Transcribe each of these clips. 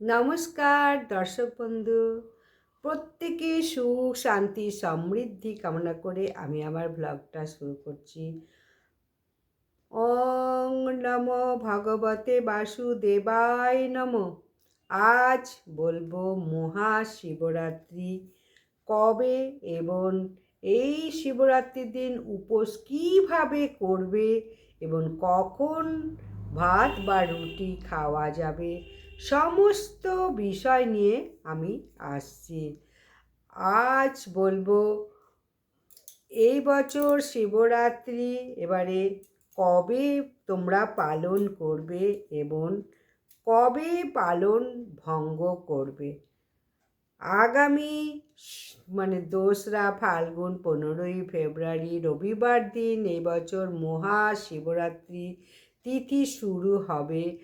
নমস্কার, দর্শক বন্ধু। প্রত্যেকে সুখ, শান্তি, সমৃদ্ধি কামনা করে আমি আমার ব্লগটা শুরু করছি। ওং নম ভগবতে বাসুদেবায় নম। আজ বলব মহাশিবরাত্রি। কবে এবং এই শিবরাত্রির দিন উপোস কীভাবে করবে এবং কখন ভাত বা রুটি খাওয়া যাবে সমস্ত বিষয় নিয়ে আমি আসছি। আজ বলব, এই বছর শিবরাত্রি এবারে কবে তোমরা পালন করবে এবং কবে পালন ভঙ্গ করবে? আগামী মানে দোসরা ফাল্গুন পনেরোই ফেব্রুয়ারি রবিবার দিন এবছর মহাশিবরাত্রি তিথি শুরু হবে।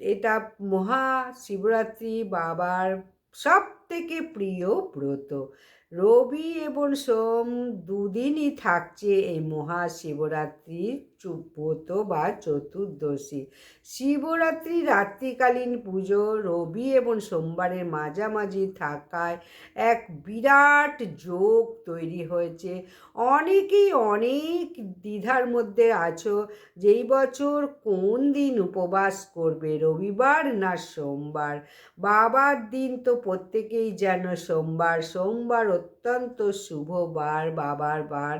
এটা মহা শিবরাত্রি বাবার সব থেকে প্রিয় ব্রত। রবি এবং সোম দুদিনই থাকছে এই মহাশিবরাত্রির ব্রত বা চতুর্দশী। শিবরাত্রি রাত্রিকালীন পুজো রবি এবং সোমবারের মাঝামাঝি থাকায় এক বিরাট যোগ তৈরি হয়েছে। অনেকেই অনেক দ্বিধার মধ্যে আছো যেই বছর কোন দিন উপবাস করবে, রবিবার না সোমবার? বাবার দিন তো প্রত্যেকেই যেন সোমবার সোমবার অত্যন্ত শুভ বার, বাবার বার।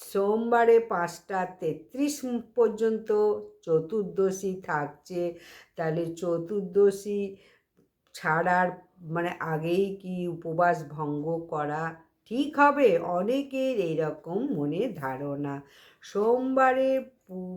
সোমবারে পাঁচটা তেত্রিশ পর্যন্ত চতুর্দশী থাকছে। তাহলে চতুর্দশী ছাড়ার মানে আগেই কি উপবাস ভঙ্গ করা ঠিক হবে? অনেকের এইরকম মনে ধারণা। সোমবারে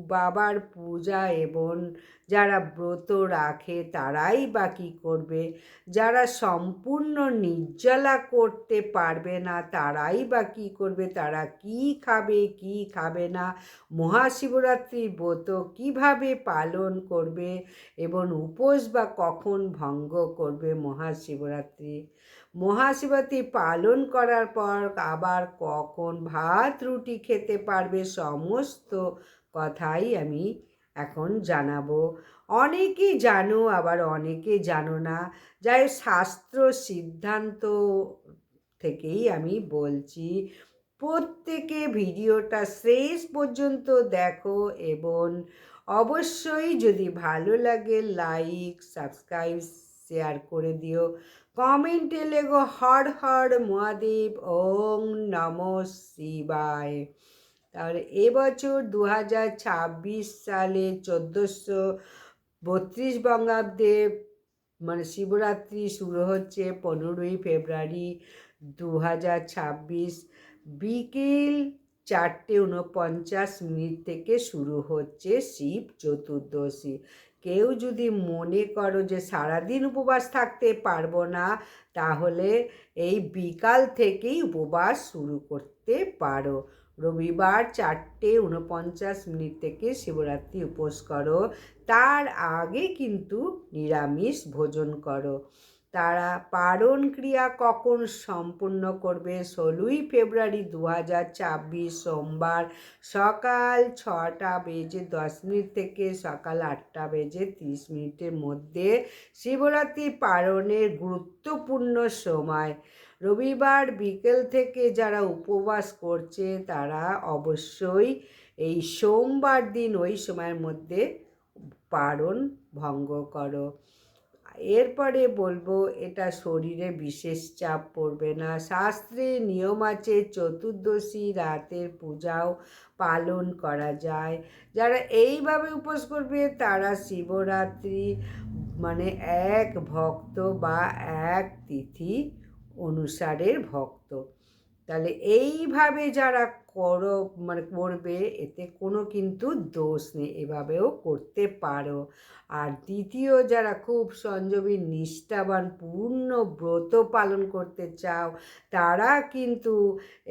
বাবার পূজা এবং যারা ব্রত রাখে তারাই বা কী করবে? যারা সম্পূর্ণ নির্জলা করতে পারবে না তারাই বা কী করবে? তারা কি খাবে কি খাবে না? মহাশিবরাত্রির ব্রত কীভাবে পালন করবে? এবং উপোস বা কখন ভঙ্গ করবে মহাশিবরাত্রি? মহাশিবরাত্রি পালন করার পর আবার কখন ভাত, রুটি খেতে পারবে সমস্ত কথাই আমি এখন জানাব। অনেকেই জানো, আবার অনেকে জানো না। যাই শাস্ত্র সিদ্ধান্ত থেকেই আমি বলছি, প্রত্যেকে ভিডিওটা শেষ পর্যন্ত দেখো এবং অবশ্যই যদি ভালো লাগে লাইক সাবস্ক্রাইব শেয়ার করে দিও। কমেন্টে লেগো হর হর মহাদেব ওং নম শিবায়। তাহলে এবছর দু হাজার ছাব্বিশ সালে চোদ্দোশো বত্রিশ বঙ্গাব্দে মানে শিবরাত্রি শুরু হচ্ছে পনেরোই ফেব্রুয়ারি দু হাজার ছাব্বিশ। বিকেল চারটে উনপঞ্চাশ মিনিট থেকে শুরু হচ্ছে শিব চতুর্দশী। কেউ যদি মনে করো যে সারাদিন উপবাস থাকতে পারব না, তাহলে এই বিকাল থেকেই উপবাস শুরু করতে পারো। রবিবার চারটে উনপঞ্চাশ মিনিট থেকে শিবরাত্রি উপোস করো। তার আগে কিন্তু নিরামিষ ভোজন করো। তারা পারণ ক্রিয়া কখন সম্পূর্ণ করবে? ষোলোই ফেব্রুয়ারি দু হাজার ছাব্বিশ সোমবার সকাল ছটা বেজে দশ মিনিট থেকে সকাল আটটা বেজে তিরিশ মিনিটের মধ্যে শিবরাত্রি পালনের গুরুত্বপূর্ণ সময়। রবিবার বিকেল থেকে যারা উপবাস করছে, তারা অবশ্যই এই সোমবার দিন ওই সময়ের মধ্যে পারণ ভঙ্গ করো। এরপরে বলব, এটা শরীরে বিশেষ চাপ পড়বে না। শাস্ত্রে নিয়ম আছে, চতুর্দশী রাতের পূজাও পালন করা যায়। যারা এইভাবে উপোস করবে, তারা শিবরাত্রি মানে এক ভক্ত বা এক তিথি অনুসারের ভক্ত। তাহলে এইভাবে যারা কর মানে করবে, এতে কোনো কিন্তু দোষ নেই, এভাবেও করতে পারো। আর দ্বিতীয়, যারা খুব সংযমী নিষ্ঠাবান, পূর্ণ ব্রত পালন করতে চাও, তারা কিন্তু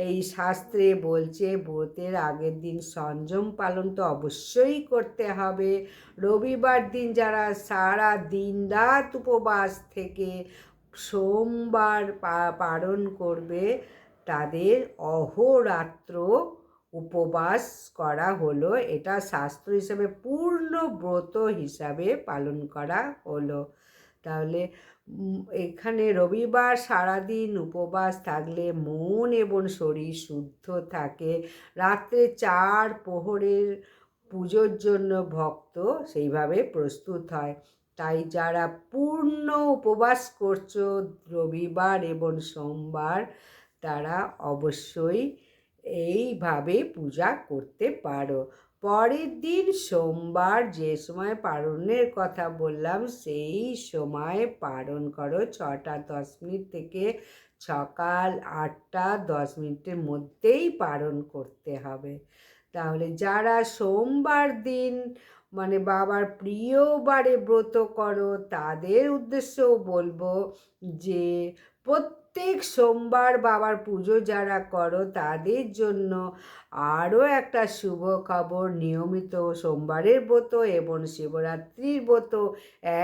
এই শাস্ত্রে বলছে, ব্রতের আগের দিন সংযম পালন তো অবশ্যই করতে হবে। রবিবার দিন যারা সারা দিন রাত উপবাস থেকে সোমবার পালন করবে তাদের অহোরাত্র উপবাস করা হলো। এটা শাস্ত্র হিসাবে পূর্ণ ব্রত হিসাবে পালন করা হলো। তাহলে এখানে রবিবার সারাদিন উপবাস থাকলে মন এবং শরীর শুদ্ধ থাকে। রাত্রে চার প্রহরের পুজোর জন্য ভক্ত সেইভাবে প্রস্তুত হয়। তাই যারা পূর্ণ উপবাস করছ রবিবার এবং সোমবার, তারা অবশ্যই এইভাবে পূজা করতে পারো। পরের দিন সোমবার যে সময় পালনের কথা বললাম, সেই সময় পালন করো ছটা দশ মিনিট থেকে সকাল আটটা দশ মিনিটের মধ্যেই পালন করতে হবে। তাহলে যারা সোমবার দিন মানে বাবার প্রিয় বারে ব্রত করো, তাদের উদ্দেশ্যও বলব যে প্রত্যেক সোমবার বাবার পুজো যারা করো, তাদের জন্য আরও একটা শুভ খবর, নিয়মিত সোমবারের ব্রত এবং শিবরাত্রির ব্রত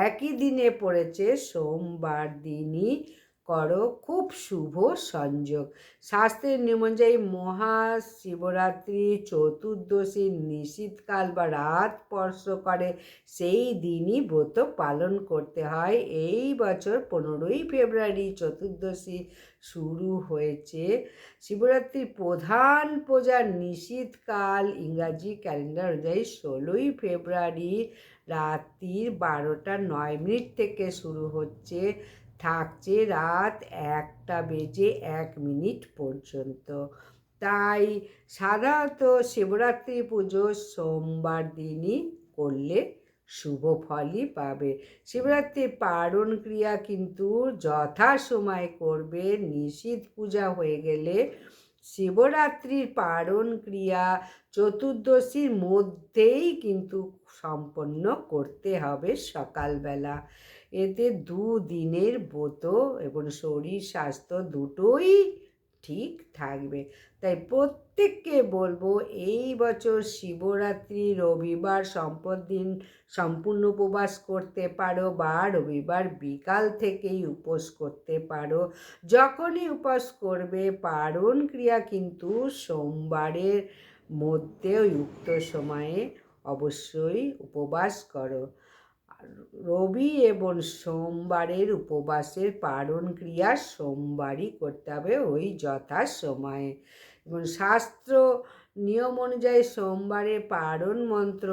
একই দিনে পড়েছে, সোমবার দিনই করো, খুব শুভ সংযোগ। শাস্ত্রের নিয়ম অনুযায়ী মহাশিবরাত্রি, চতুর্দশী নিশীতকাল বা রাত স্পর্শ করে, সেই দিনই ব্রত পালন করতে হয়। এই বছর পনেরোই ফেব্রুয়ারি চতুর্দশী শুরু হয়েছে। শিবরাত্রির প্রধান পূজা নিশীতকাল, ইংরাজি ক্যালেন্ডার অনুযায়ী ষোলোই ফেব্রুয়ারি রাত্রির বারোটা নয় মিনিট থেকে শুরু হচ্ছে, থাকছে রাত একটা বেজে এক মিনিট পর্যন্ত। তাই সাধারণত শিবরাত্রি পুজো সোমবার দিনই করলে শুভ ফলই পাবে। শিবরাত্রির পারণ ক্রিয়া কিন্তু যথাসময়ে করবে নিশীথ পূজা হয়ে গেলে শিবরাত্রির পারণ ক্রিয়া চতুর্দশীর মধ্যেই কিন্তু সম্পন্ন করতে হবে সকালবেলা। এতে দুদিনের ব্রত এবং শরীর স্বাস্থ্য দুটোই ঠিক থাকবে। তাই প্রত্যেককে বলব, এই বছর শিবরাত্রি, রবিবার সম্পদ দিন সম্পূর্ণ উপবাস করতে পারো বা রবিবার বিকাল থেকেই উপোস করতে পারো। যখনই উপোস করবে, পারণ ক্রিয়া কিন্তু সোমবারের মধ্যে উক্ত সময়ে অবশ্যই উপবাস করো। রবি এবং সোমবারের উপবাসের পালন ক্রিয়া সোমবারই করতে হবে ওই যথা সময়ে। এবং শাস্ত্র নিয়ম অনুযায়ী সোমবারে পারণ মন্ত্র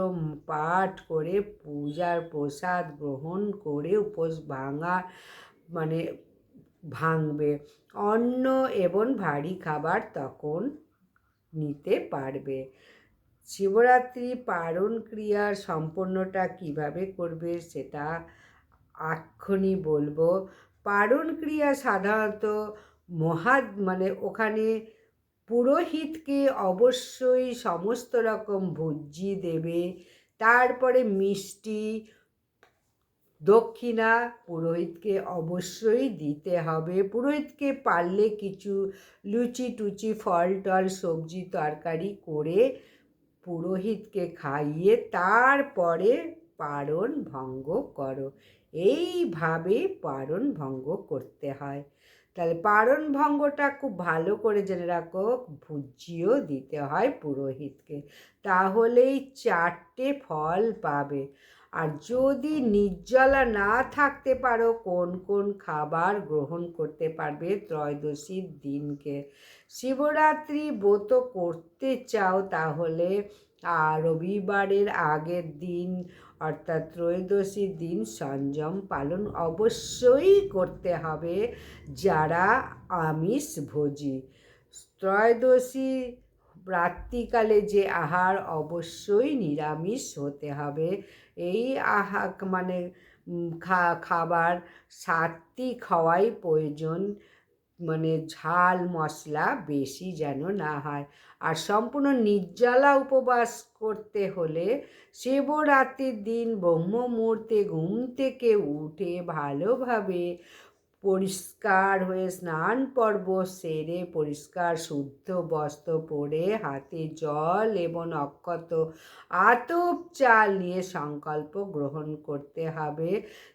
পাঠ করে পূজার প্রসাদ গ্রহণ করে উপোস ভাঙা মানে ভাঙবে। অন্ন এবং ভারী খাবার তখন নিতে পারবে। শিবরাত্রি পারণ ক্রিয়ার সম্পন্নটা কীভাবে করবে সেটা এক্ষুনি বলব। পারণ ক্রিয়া সাধারণত মহা মানে ওখানে পুরোহিতকে অবশ্যই সমস্ত রকম ভুজি দেবে, তারপরে মিষ্টি, দক্ষিণা পুরোহিতকে অবশ্যই দিতে হবে। পুরোহিতকে পারলে কিছু লুচি টুচি ফল টল সবজি, তরকারি করে পুরোহিতকে খাইয়ে তারপরে পারণ ভঙ্গ করো। এইভাবে পারণ ভঙ্গ করতে হয়। তাহলে পারণ ভঙ্গটা খুব ভালো করে জেনে রাখো ভুজিও দিতে হয় পুরোহিতকে। তাহলেই চারটে ফল পাবে। আর যদি নির্জলা না থাকতে পারো, কোন কোন খাবার গ্রহণ করতে পারবে? ত্রয়োদশীর দিনকে। শিবরাত্রি ব্রত করতে চাও তাহলে, আর রবিবারের আগের দিন, অর্থাৎ ত্রয়োদশীর দিন সংযম পালন অবশ্যই করতে হবে যারা আমিষ ভোজি ত্রয়োদশী রাত্রিকালে যে আহার অবশ্যই নিরামিষ হতে হবে। এই আহা মানে খা, খাবার সাত্বিক হওয়াই প্রয়োজন। মানে ঝাল, মশলা বেশি যেন না হয়। আর সম্পূর্ণ নির্জলা উপবাস করতে হলে শিবরাত্রির দিন ব্রহ্ম মুহূর্তে ঘুম থেকে উঠে ভালোভাবে পরিষ্কার হয়ে স্নান পর্ব সেরে পরিষ্কার শুদ্ধ বস্ত্র পরে হাতে জল এবং অক্ষত আতপ চাল নিয়ে সংকল্প গ্রহণ করতে হবে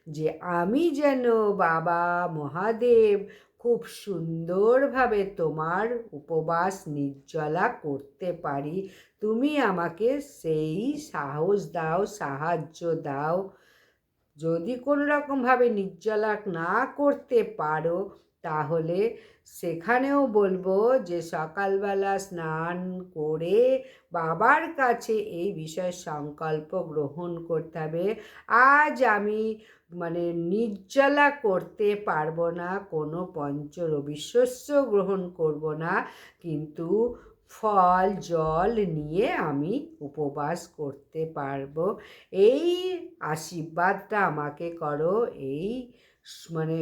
যে আমি যেন বাবা মহাদেব খুব সুন্দরভাবে তোমার উপবাস নির্জলা করতে পারি। তুমি আমাকে সেই সাহস দাও, সাহায্য দাও। যদি কোনো রকমভাবে নির্জলা না করতে পারো, তাহলে সেখানেও বলব যে সকালবেলা স্নান করে বাবার কাছে এই বিষয়ে সংকল্প গ্রহণ করতে হবে। আজ আমি মানে নির্জলা করতে পারব না, কোনো পঞ্চ রবিশস্য গ্রহণ করব না, কিন্তু ফল, জল নিয়ে আমি উপবাস করতে পারব। এই আশীর্বাদটা আমাকে করো, এই মানে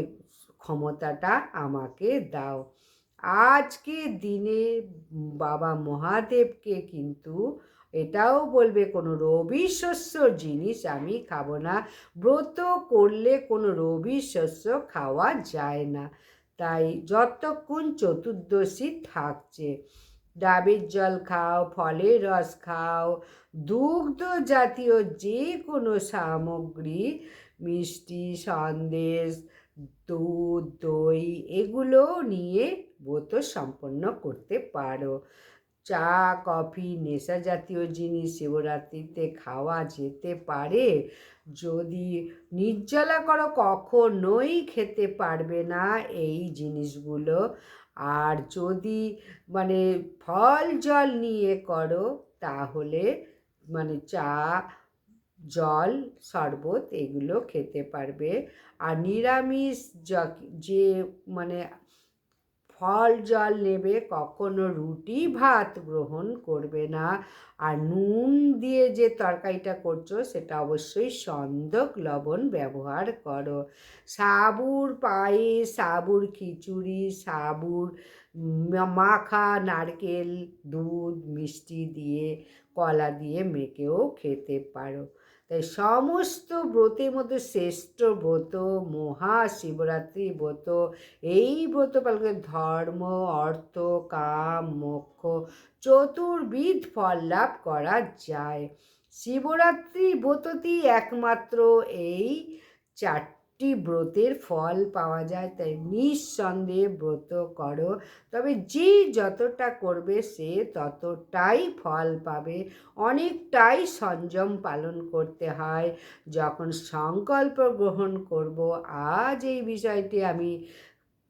ক্ষমতাটা আমাকে দাও। আজকে দিনে বাবা মহাদেবকে কিন্তু এটাও বলবে, কোনো রবি শস্য জিনিস আমি খাব না। ব্রত করলে কোনো রবি শস্য খাওয়া যায় না। তাই যতক্ষণ চতুর্দশী থাকছে ডাবের জল খাও, ফলের রস খাও, দুগ্ধ জাতীয় যে কোনো সামগ্রী, মিষ্টি, সন্দেশ, দুধ, দই, এগুলো নিয়ে ব্রত সম্পন্ন করতে পারো। চা, কফি, নেশা জাতীয় জিনিস, শিবরাত্রিতে খাওয়া যেতে পারে। যদি নির্জলা করো, কখনোই খেতে পারবে না এই জিনিসগুলো। আর যদি মানে ফল জল নিয়ে করো, তাহলে মানে চা, জল, শরবত এগুলো খেতে পারবে। আর নিরামিষ য- যে মানে ফল জল নেবে, কখনো রুটি ভাত গ্রহণ করবে না। আর নুন দিয়ে যে তরকারিটা করছ, সেটা অবশ্যই সন্দক লবণ ব্যবহার করো। সাবুর পায়েস, সাবুর খিচুড়ি, সাবুর মাখা, নারকেল, দুধ, মিষ্টি দিয়ে, কলা দিয়ে মেখেও খেতে পারো। তাই সমস্ত ব্রতের মধ্যে শ্রেষ্ঠ ব্রত, মহাশিবরাত্রি ব্রত, এই ব্রত পালকে ধর্ম, অর্থ, কাম, মোক্ষ, চতুর্বিধ ফল লাভ করা যায়। শিবরাত্রি ব্রতটি একমাত্র এই চারটি ব্রতের ফল পাওয়া যায়, তাই নিঃসন্দেহে ব্রত করো। তবে যে যতটা করবে সে ততটাই ফল পাবে। অনেকটাই সংযম পালন করতে হয়। যখন সংকল্প গ্রহণ করব, আজ এই বিষয়টি আমি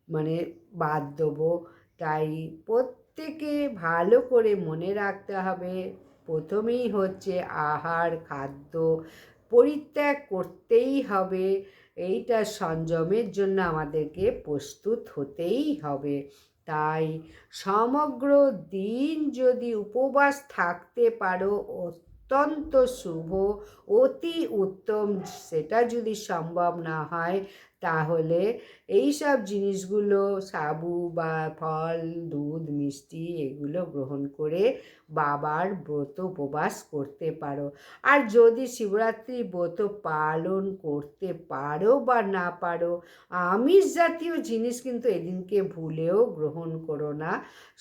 মানে বাদ দেবো। তাই প্রত্যেকে ভালো করে মনে রাখতে হবে, প্রথমেই হচ্ছে আহার, খাদ্য পরিত্যাগ করতেই হবে। এইটা সংযমের জন্য আমাদেরকে প্রস্তুত হতেই হবে। তাই সমগ্র দিন যদি উপবাস থাকতে পারো, অত্যন্ত শুভ, অতি উত্তম, সেটা যদি সম্ভব না হয় তাহলে এই সব জিনিসগুলো সাবু বা ফল, দুধ, মিষ্টি এগুলো গ্রহণ করে বাবার ব্রত উপবাস করতে পারো। আর যদি শিবরাত্রি ব্রত পালন করতে পারো বা না পারো, আমিষ জাতীয় জিনিস কিন্তু এদিনকে ভুলেও গ্রহণ করো না।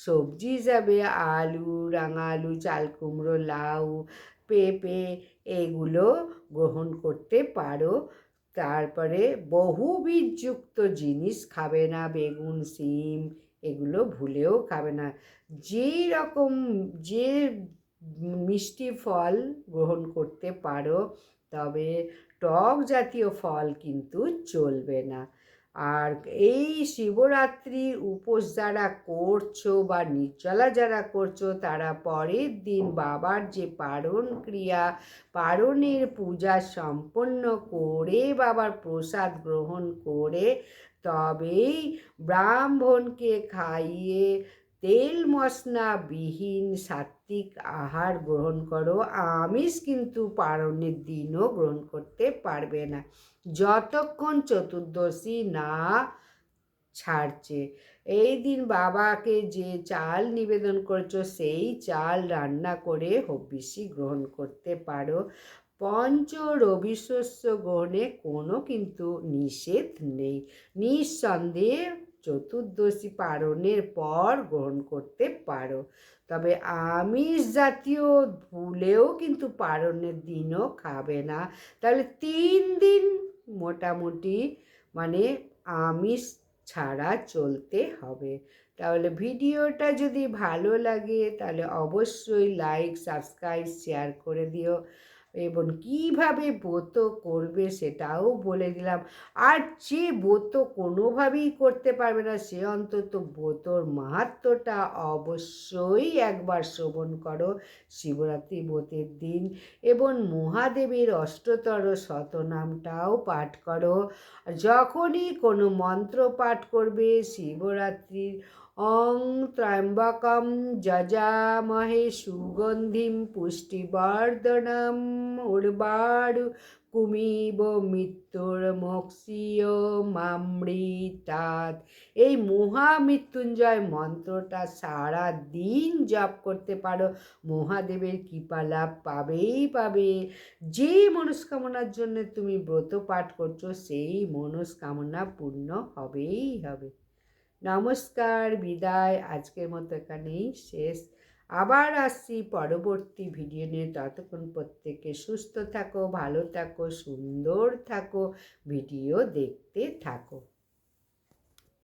সবজি হিসাবে আলু রাঙা আলু চাল কুমড়ো, লাউ, পেঁপে এগুলো গ্রহণ করতে পারো। তারপরে বহুবীজযুক্ত জিনিস খাবে না, বেগুন, সিম, এগুলো ভুলেও খাবে না। যেই রকম, যে মিষ্টি ফল গ্রহণ করতে পারো, তবে টক জাতীয় ফল কিন্তু চলবে না। আর এই শিবরাত্রি উপোস যারা করছ বা নির্জলা যারা করছ, তারা পরের দিন বাবার যে পারণ ক্রিয়া, পারণের পূজা সম্পন্ন করে বাবার প্রসাদ গ্রহণ করে তবেই ব্রাহ্মণকে খাইয়ে তেল মশলা বিহীন সাত্বিক আহার গ্রহণ করো। আমিষ কিন্তু পারণের দিনও গ্রহণ করতে পারবে না। যতক্ষণ চতুর্দশী না ছাড়ছে, এই দিন বাবাকে যে চাল নিবেদন করছ, সেই চাল রান্না করে হবিষি গ্রহণ করতে পারো। পঞ্চ রবিশস্য গ্রহণে কোনো কিন্তু নিষেধ নেই। নিঃসন্দেহে চতুর্দশী পালনের পর গ্রহণ করতে পারো। তবে আমিষ জাতীয় ভুলেও কিন্তু পালনের দিনও খাবে না। তাহলে তিন দিন মোটামুটি মানে আমিষ ছাড়া চলতে হবে। তাহলে ভিডিওটা যদি ভালো লাগে তাহলে অবশ্যই লাইক, সাবস্ক্রাইব, শেয়ার করে দিও। এবং কীভাবে ব্রত করবে সেটাও বলে দিলাম। আর যে ব্রত কোনোভাবেই করতে পারবে না, সে অন্তত ব্রতর মাহাত্ম্যটা অবশ্যই একবার শ্রবণ করো। শিবরাত্রি ব্রতের দিন এবং মহাদেবের অষ্টতর শতনামটাও পাঠ করো। যখনই কোনো মন্ত্র পাঠ করবে, শিবরাত্রির অং ত্র্যম্বকম যজামহে সুগন্ধিম পুষ্টিবর্ধনম উর্বারু কুমিব মৃত্যুর মক্ষীয় মামৃতাৎ। এই মহামৃত্যুঞ্জয় মন্ত্রটা সারা দিন জপ করতে পারো। মহাদেবের কৃপা লাভ পাবেই পাবে। যেই মনস্কামনার জন্য তুমি ব্রত পাঠ করছ, সেই মনস্কামনা পূর্ণ হবেই হবে। নমস্কার, বিদায়। আজকের মতো এখানেই শেষ। আবার আসছি পরবর্তী ভিডিও নিয়ে। ততক্ষণ প্রত্যেকে সুস্থ থাকো, ভালো থাকো, সুন্দর থাকো, ভিডিও দেখতে থাকো।